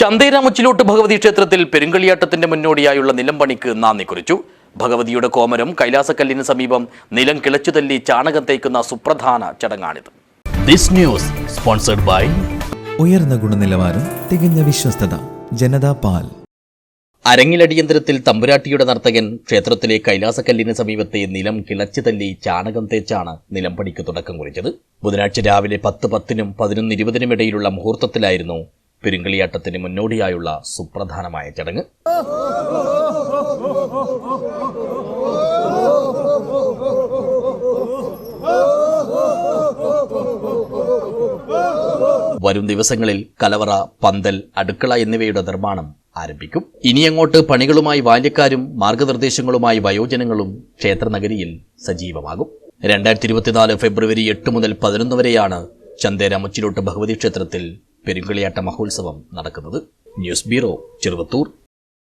ചന്തേര മുച്ചിലോട്ട് ഭഗവതി ക്ഷേത്രത്തിൽ പെരുങ്കളിയാട്ടത്തിന്റെ മുന്നോടിയായുള്ള നിലംപണിക്ക് നാന്ദി കുറിച്ചു. ഭഗവതിയുടെ കോമരം കൈലാസക്കല്ലിന് സമീപം നിലം കിളച്ചുതല്ലി ചാണകം തേക്കുന്ന സുപ്രധാന ചടങ്ങാണിത്. ദിസ് ന്യൂസ് സ്പോൺസർഡ് ബൈ ഉയർന്ന ഗുണനിലവാരം തികഞ്ഞ വിശ്വസ്തത ജനതാ പാൽ. അരങ്ങിലടിയന്തരത്തിൽ തമ്പുരാട്ടിയുടെ നർത്തകൻ ക്ഷേത്രത്തിലെ കൈലാസക്കല്ലിന് സമീപത്തെ നിലം കിളച്ചു തല്ലി ചാണകം തേച്ചാണ് നിലംപണിക്ക് തുടക്കം കുറിച്ചത്. ബുധനാഴ്ച രാവിലെ പത്ത് പത്തിനും പതിനൊന്ന് ഇരുപതിനും ഇടയിലുള്ള മുഹൂർത്തത്തിലായിരുന്നു പെരുങ്കളിയാട്ടത്തിന് മുന്നോടിയായുള്ള സുപ്രധാനമായ ചടങ്ങ്. വരും ദിവസങ്ങളിൽ കലവറ പന്തൽ അടുക്കള എന്നിവയുടെ നിർമ്മാണം ആരംഭിക്കും. ഇനിയങ്ങോട്ട് പണികളുമായി ബാല്യക്കാരും മാർഗനിർദ്ദേശങ്ങളുമായി വയോജനങ്ങളും ക്ഷേത്രനഗരിയിൽ സജീവമാകും. രണ്ടായിരത്തി ഇരുപത്തിനാല് ഫെബ്രുവരി എട്ട് മുതൽ പതിനൊന്ന് വരെയാണ് ചന്ദേര മുച്ചിലോട്ട് ഭഗവതി ക്ഷേത്രത്തിൽ പെരുങ്കളിയാട്ട മഹോത്സവം നടക്കുന്നത് ന്യൂസ് ബ്യൂറോ ചെറുവത്തൂർ.